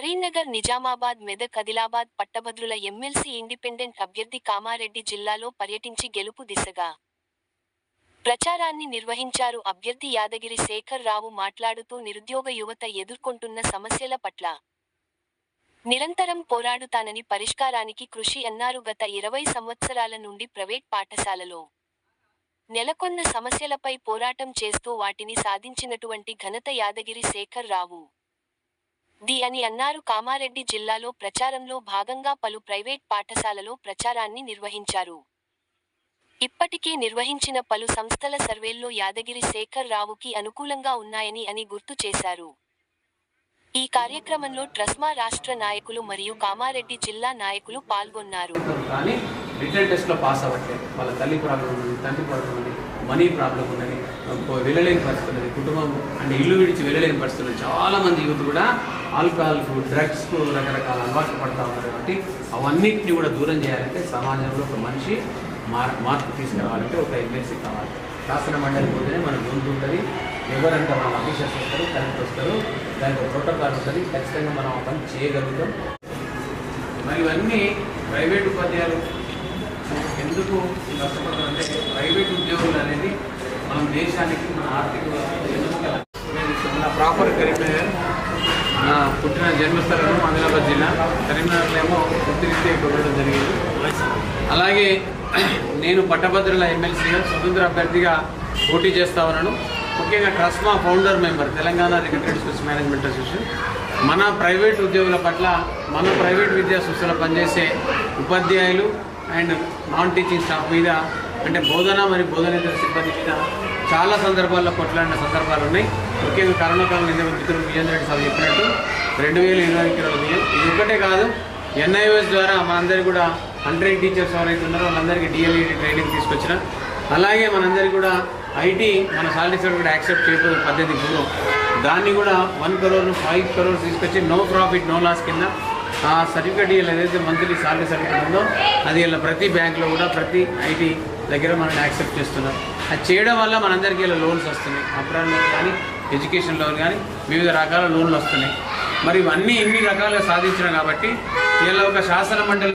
కరీంనగర్ నిజామాబాద్ మెదక్ ఆదిలాబాద్ పట్టభద్రుల MLC independent అభ్యర్థి కామారెడ్డి జిల్లాలో పర్యటించి గెలుపు దిశగా ప్రచారాన్ని నిర్వహించారు. అభ్యర్థి యాదగిరి శేఖర్ రావు మాట్లాడుతూ నిరుద్యోగ యువత ఎదుర్కొంటున్న సమస్యల పట్ల నిరంతరం పోరాడుతానని పరిష్కారానికి కృషి అన్నారు. గత ఇరవై సంవత్సరాల నుండి ప్రైవేట్ పాఠశాలలో నెలకొన్న సమస్యలపై పోరాటం చేస్తూ వాటిని సాధించినటువంటి ఘనత యాదగిరి శేఖర్ రావు. ది అని అన్నారు. కామారెడ్డి జిల్లాలో ప్రచారంలో భాగంగా పలు ప్రైవేట్ పాఠశాలలో ప్రచారాన్ని నిర్వహించారు. ఇప్పటికే నిర్వహించిన పలు సంస్థల సర్వేల్లో యాదగిరి శేఖర్ రావుకి అనుకూలంగా ఉన్నాయని అని గుర్తు చేశారు. ఈ కార్యక్రమంలో ట్రస్మా రాష్ట్ర నాయకులు మరియు కామారెడ్డి జిల్లా నాయకులు పాల్గొన్నారు. రిటర్న్ టెస్ట్లో పాస్ అవ్వట్లేదు. వాళ్ళ తల్లి ప్రాబ్లం ఉన్నది తండ్రి ప్రాబ్లం ఉన్నది మనీ ప్రాబ్లం ఉందని వెళ్ళలేని పరిస్థితులు కుటుంబం అంటే ఇల్లు విడిచి వెళ్ళలేని పరిస్థితులు ఉన్నది. చాలా మంది యూత్ కూడా ఆల్కహాల్కు డ్రగ్స్కు రకరకాల అలవాట్లు పడతా ఉన్నారు కాబట్టి అవన్నింటినీ కూడా దూరం చేయాలంటే సమాజంలో ఒక మనిషి మార్ మార్పు తీసుకురావాలంటే ఒక ఎమ్మెల్సీ కావాలి. శాసన మండలి పోతేనే మన గొంతు ఉంటుంది. ఎవరంటే మన అఫీషియల్స్ వస్తారు కలెక్టర్ వస్తారు దానికి ప్రోటోకాల్ ఉంటుంది. ఖచ్చితంగా మనం పని చేయగలుగుతాం. మరి ఇవన్నీ ప్రైవేట్ ఉపాధ్యాయులు ఎందుకు కష్టపడతారంటే ప్రైవేట్ ఉద్యోగులు అనేది మన దేశానికి మన ఆర్థిక వెన్నెముక. నా ప్రాపర్ కరీంనగర్ నా పుట్టిన జన్మస్థలం ఆదిలాబాద్ జిల్లా. కరీంనగర్లో ఏమో వృత్తిరీత్యా ఇక్కడ జరిగింది. అలాగే నేను పట్టభద్రుల ఎమ్మెల్సీగా స్వతంత్ర అభ్యర్థిగా పోటీ చేస్తా ఉన్నాను. ముఖ్యంగా TRSMA founder member Telangana recognised schools management association. మన ప్రైవేట్ ఉద్యోగుల పట్ల మన ప్రైవేట్ విద్యా సంస్థలో పనిచేసే ఉపాధ్యాయులు అండ్ నాన్ టీచింగ్ స్టాఫ్ మీద అంటే బోధన మరియు బోధనేతర సిబ్బంది మీద చాలా సందర్భాల్లో కొట్లాడిన సందర్భాలు ఉన్నాయి. ముఖ్యంగా కరోనా కాలం నిన్న మిత్రులు విజేంద్ర రెడ్డి సార్ చెప్పినట్టు రెండు వేల ఇరవై కిలోల ఇది ఒకటే కాదు ఎన్ఐఓఎస్ ద్వారా మనందరికీ కూడా హండ్రెడ్ టీచర్స్ ఎవరైతే ఉన్నారో వాళ్ళందరికీ డిఎల్ఈడి ట్రైనింగ్ తీసుకొచ్చిన. అలాగే మనందరికీ కూడా ఐటీ మన సాలరీ సర్టిఫికేట్ యాక్సెప్ట్ చేయకపోతే పద్ధతి పూర్వం దాన్ని కూడా వన్ కరోర్ ఫైవ్ కరోర్స్ తీసుకొచ్చి నో ప్రాఫిట్ నో లాస్ కింద ఆ సర్టిఫికేట్ ఏదైతే మంత్లీ సాలరీ సర్టిఫికేట్ ఉందో అది ఇలా ప్రతి బ్యాంక్లో కూడా ప్రతి ఐటీ దగ్గర మనం యాక్సెప్ట్ చేస్తున్నాం. అది చేయడం వల్ల మనందరికీ ఇలా లోన్స్ వస్తున్నాయి. అప్రాన్ లోన్ కానీ ఎడ్యుకేషన్ లోన్ కానీ వివిధ రకాల లోన్లు వస్తున్నాయి. మరి ఇవన్నీ ఇన్ని రకాలుగా సాధించిన కాబట్టి ఇలా ఒక శాసన మండలి